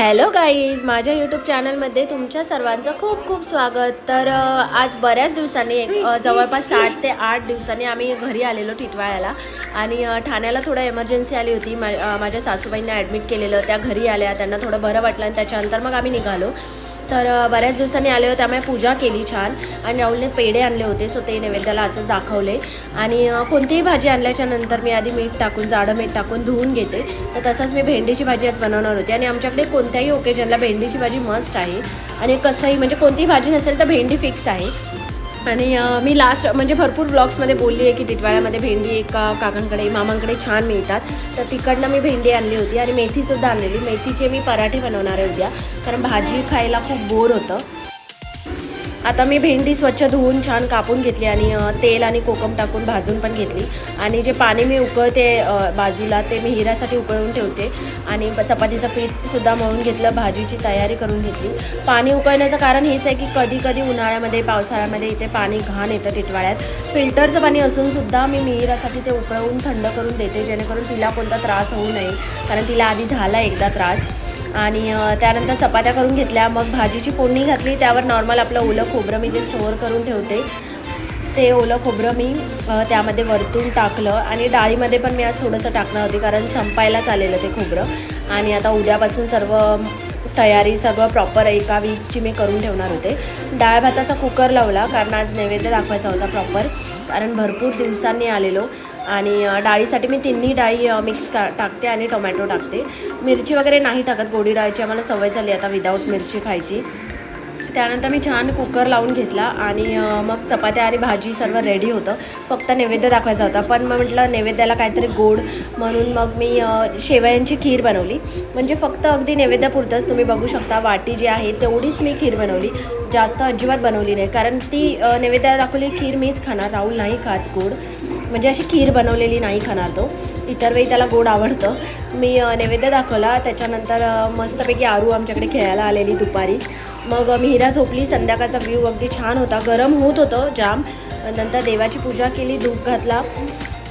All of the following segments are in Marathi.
हॅलो गाईज माझ्या यूट्यूब चॅनलमध्ये तुमच्या सर्वांचं खूप खूप स्वागत. तर आज बऱ्याच दिवसांनी एक जवळपास साठ ते आठ दिवसांनी आम्ही घरी आलेलो टिटवाळ्याला. आणि ठाण्याला थोडं एमर्जन्सी आली होती. मा माझ्या सासूबाईंना ॲडमिट केलेलं. त्या घरी आल्या. त्यांना थोडं बरं वाटलं आणि त्याच्यानंतर मग आम्ही निघालो. तर बऱ्याच दिवसांनी आले होते. त्यामुळे पूजा केली छान. आणि राहुलने पेढे आणले होते सो ते नैवेद्याला असंच दाखवले. आणि कोणतीही भाजी आणल्याच्या नंतर मी आधी मीठ टाकून जाडं मीठ टाकून धुवून घेते. तर तसंच मी भेंडीची भाजी आज बनवणार होती. आणि आमच्याकडे कोणत्याही ओकेजनला भेंडीची भाजी मस्ट आहे. आणि कसंही म्हणजे कोणतीही भाजी नसेल तर भेंडी फिक्स आहे. आणि मी लास्ट म्हणजे भरपूर ब्लॉग्समध्ये बोलली आहे की टिटवाळ्यामध्ये भेंडी एका काकांकडे मामांकडे छान मिळतात. तर तिकडनं मी भेंडी आणली होती आणि मेथीसुद्धा आणलेली. मेथीचे मी पराठे बनवणार आहे उद्या. कारण भाजी खायला खूप बोर होतं. आता मी भेंडी स्वच्छ धुवून छान कापून घेतली आणि तेल आणि कोकम टाकून भाजून पण घेतली. आणि जे पाणी मी उकळते बाजूला ते मी हिऱ्यासाठी उकळून ठेवते. आणि प- चपातीचं पीठसुद्धा मळून घेतलं भाजीची तयारी करून घेतली. पाणी उकळण्याचं कारण हेच आहे की कधी कधी उन्हाळ्यामध्ये पावसाळ्यामध्ये इथे पाणी घाण येतं टिटवाळ्यात. फिल्टरचं पाणी असूनसुद्धा मी मिहिरासाठी ते उकळवून थंड करून देते जेणेकरून तिला कोणता त्रास होऊ नये. कारण तिला आधी झाला एकदा त्रास. आणि त्यानंतर चपात्या करून घेतल्या. मग भाजीची फोडणी घातली. त्यावर नॉर्मल आपलं ओलं खोबरं मी जे स्टोअर करून ठेवते ते ओलं खोबरं मी त्यामध्ये वरतून टाकलं. आणि डाळीमध्ये पण मी आज थोडंसं टाकणार होती कारण संपायला चालेलं ते खोबरं. आणि आता उद्यापासून सर्व तयारी सर्व प्रॉपर एका वीकची मी करून ठेवणार होते. डाळ भाताचा कुकर लावला कारण आज नैवेद्य दाखवायचा होता प्रॉपर कारण भरपूर दिवसांनी आलेलो. आणि डाळीसाठी मी तिन्ही डाळी मिक्स का टाकते आणि टोमॅटो टाकते. मिरची वगैरे नाही टाकत गोडी डाळीची आम्हाला सवय झाली आता विदाऊट मिरची खायची. त्यानंतर मी छान कुकर लावून घेतला आणि मग चपात्या आणि भाजी सर्व रेडी होतं. फक्त नैवेद्य दाखवायचा होता. पण मग म्हटलं नैवेद्याला काहीतरी गोड म्हणून मग मी शेवयांची खीर बनवली. म्हणजे फक्त अगदी नैवेद्यापुरतंच तुम्ही बघू शकता वाटी जी आहे तेवढीच मी खीर बनवली. जास्त अजिबात बनवली नाही. कारण ती नैवेद्याला दाखवली खीर मीच खाणार राहुल नाही खात गोड. म्हणजे अशी खीर बनवलेली नाही खाणार तो. इतर वेळी त्याला गोड आवडतं. मी नैवेद्य दाखवला. त्याच्यानंतर मस्तपैकी आरू आमच्याकडे खेळायला आलेली दुपारी. मग मिहिरा झोपली. संध्याकाळचा व्ह्यू अगदी छान होता. गरम होत होतं जाम. नंतर देवाची पूजा केली धूप घातला.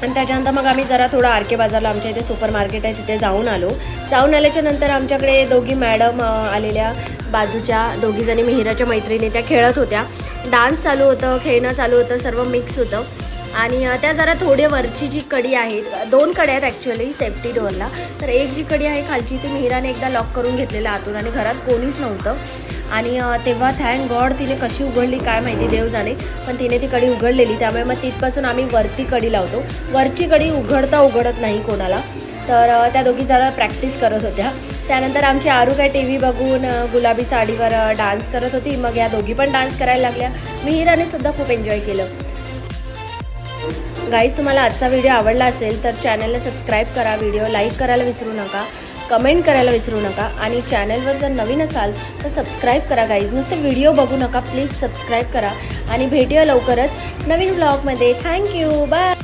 आणि त्याच्यानंतर मग आम्ही जरा थोडं आर के बाजारला आमच्या इथे सुपर मार्केट आहे तिथे जाऊन आलो. जाऊन आल्याच्यानंतर आमच्याकडे दोघी मॅडम आलेल्या बाजूच्या दोघीजणी मिहिराच्या मैत्रिणी त्या खेळत होत्या. डान्स चालू होतं खेळणं चालू होतं सर्व मिक्स होतं. आणि त्या जरा थोडे वरची जी कडी आहे दोन कड्या आहेत ॲक्च्युअली सेफ्टी डोअरला तर एक जी कडी आहे खालची ती मिहिराने एकदा लॉक करून घेतलेलं आतून आणि घरात कोणीच नव्हतं. आणि तेव्हा थँक गॉड तिने कशी उघडली काय माहिती देव जाणे पण तिने ती कडी उघडलेली. त्यामुळे मग तिथपासून आम्ही वरती कडी लावतो. वरची कडी उघडता उघडत नाही कोणाला. तर त्या दोघी जरा प्रॅक्टिस करत होत्या. त्यानंतर आमची आरू काय टी व्ही बघून गुलाबी साडीवर डान्स करत होती. मग या दोघी पण डान्स करायला लागल्या. मिहिराने सुद्धा खूप एन्जॉय केलं. गाईज तुम्हाला आजचा व्हिडिओ आवडला असेल तर चॅनलला सबस्क्राईब करा व्हिडिओ लाईक करायला विसरू नका कमेंट करायला विसरू नका आणि चॅनलवर जर नवीन असाल तर सबस्क्राईब करा गाईज नुसतं व्हिडिओ बघू नका प्लीज सबस्क्राईब करा आणि भेटूया लवकरच नवीन ब्लॉगमध्ये थँक्यू बाय